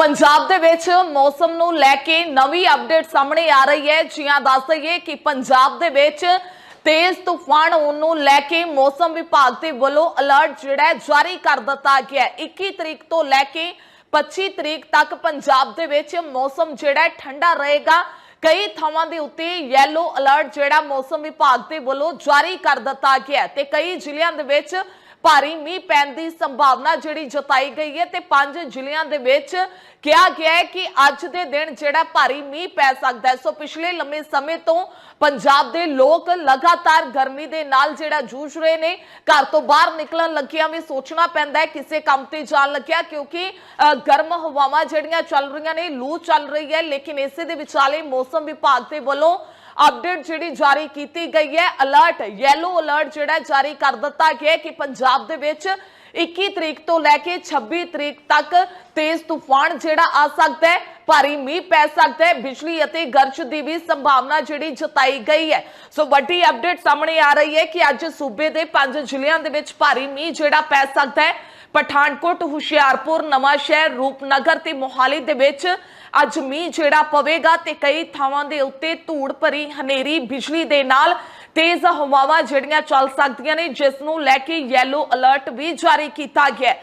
ਪੰਜਾਬ ਦੇ ਵਿੱਚ ਮੌਸਮ ਨੂੰ ਲੈ ਕੇ ਨਵੀਂ ਅਪਡੇਟ ਸਾਹਮਣੇ ਆ ਰਹੀ ਹੈ। ਜੀਆਂ ਦੱਸ ਦਈਏ ਕਿ ਪੰਜਾਬ ਦੇ ਵਿੱਚ ਤੇਜ਼ ਤੂਫਾਨ ਹੋਣ ਨੂੰ ਲੈ ਕੇ ਮੌਸਮ ਵਿਭਾਗ ਦੇ ਵੱਲੋਂ ਅਲਰਟ ਜਿਹੜਾ ਜਾਰੀ ਕਰ ਦਿੱਤਾ ਗਿਆ ਹੈ। 21 ਤਰੀਕ ਤੋਂ ਲੈ ਕੇ 25 ਤਰੀਕ ਤੱਕ ਪੰਜਾਬ ਦੇ ਵਿੱਚ ਮੌਸਮ ਜਿਹੜਾ ਠੰਡਾ ਰਹੇਗਾ। ਕਈ ਥਾਵਾਂ ਦੇ ਉੱਤੇ ਯੈਲੋ ਅਲਰਟ ਜਿਹੜਾ ਮੌਸਮ ਵਿਭਾਗ ਦੇ ਵੱਲੋਂ ਜਾਰੀ ਕਰ ਦਿੱਤਾ ਗਿਆ ਹੈ ਤੇ ਕਈ ਜ਼ਿਲ੍ਹਿਆਂ ਦੇ ਵਿੱਚ ਭਾਰੀ ਮੀਂਹ ਪੈਣ ਦੀ ਸੰਭਾਵਨਾ ਜਿਹੜੀ ਜਤਾਈ ਗਈ ਹੈ ਤੇ ਪੰਜ ਜ਼ਿਲ੍ਹਿਆਂ ਦੇ ਵਿੱਚ ਕਿਹਾ ਗਿਆ ਹੈ ਕਿ ਅੱਜ ਦੇ ਦਿਨ ਜਿਹੜਾ ਭਾਰੀ ਮੀਂਹ ਪੈ ਸਕਦਾ ਹੈ। ਸੋ ਪਿਛਲੇ ਲੰਮੇ ਸਮੇਂ ਤੋਂ ਪੰਜਾਬ ਦੇ ਲੋਕ ਲਗਾਤਾਰ ਗਰਮੀ ਦੇ ਨਾਲ ਜਿਹੜਾ ਜੂਝ ਰਹੇ ਨੇ ਘਰ ਤੋਂ ਬਾਹਰ ਨਿਕਲਣ ਲੱਗਿਆਂ ਵੀ ਸੋਚਣਾ ਪੈਂਦਾ ਹੈ ਕਿਸੇ ਕੰਮ ਤੇ ਜਾਣ ਲੱਗਿਆ ਕਿਉਂਕਿ ਅ, ਗਰਮ ਹਵਾਵਾਂ ਜਿਹੜੀਆਂ ਚੱਲ ਰਹੀਆਂ ਨੇ ਲੂ ਚੱਲ ਰਹੀ ਹੈ ਲੇਕਿਨ ਇਸੇ ਦੇ ਵਿਚਾਲੇ ਮੌਸਮ ਵਿਭਾਗ ਦੇ ਵੱਲੋਂ ਅਪਡੇਟ ਜਿਹੜੀ ਜਾਰੀ ਕੀਤੀ ਗਈ ਹੈ ਅਲਰਟ ਯੈਲੋ ਅਲਰਟ ਜਿਹੜਾ ਜਾਰੀ ਕਰ ਦਿੱਤਾ ਗਿਆ ਕਿ ਪੰਜਾਬ ਦੇ ਵਿੱਚ 21 ਤਰੀਕ ਤੋਂ ਲੈ ਕੇ 26 ਤਰੀਕ ਤੱਕ ਤੇਜ਼ ਤੂਫਾਨ ਜਿਹੜਾ ਆ ਸਕਦਾ ਹੈ, ਭਾਰੀ ਮੀਂਹ ਪੈ ਸਕਦਾ ਹੈ, ਬਿਜਲੀ ਅਤੇ ਗਰਜ ਦੀ ਵੀ ਸੰਭਾਵਨਾ ਜਿਹੜੀ ਜਤਾਈ ਗਈ ਹੈ। ਸੋ ਵੱਡੀ ਅਪਡੇਟ ਸਾਹਮਣੇ ਆ ਰਹੀ ਹੈ ਕਿ ਅੱਜ ਸੂਬੇ ਦੇ ਪੰਜ ਜ਼ਿਲ੍ਹਿਆਂ ਦੇ ਵਿੱਚ ਭਾਰੀ ਮੀਂਹ ਜਿਹੜਾ ਪੈ ਸਕਦਾ ਹੈ। ਪਠਾਨਕੋਟ, ਹੁਸ਼ਿਆਰਪੁਰ, ਨਵਾਂ ਸ਼ਹਿਰ, ਰੂਪਨਗਰ ਤੇ ਮੋਹਾਲੀ ਦੇ ਵਿੱਚ ਅੱਜ ਮੀਂਹ ਜਿਹੜਾ ਪਵੇਗਾ ਤੇ ਕਈ ਥਾਵਾਂ ਦੇ ਉੱਤੇ ਧੂੜ ਭਰੀ ਹਨੇਰੀ, ਬਿਜਲੀ ਦੇ ਨਾਲ ਤੇਜ਼ ਹਵਾਵਾਂ ਜਿਹੜੀਆਂ ਚੱਲ ਸਕਦੀਆਂ ਨੇ, ਜਿਸ ਨੂੰ ਲੈ ਕੇ ਯੈਲੋ ਅਲਰਟ ਵੀ ਜਾਰੀ ਕੀਤਾ ਗਿਆ ਹੈ।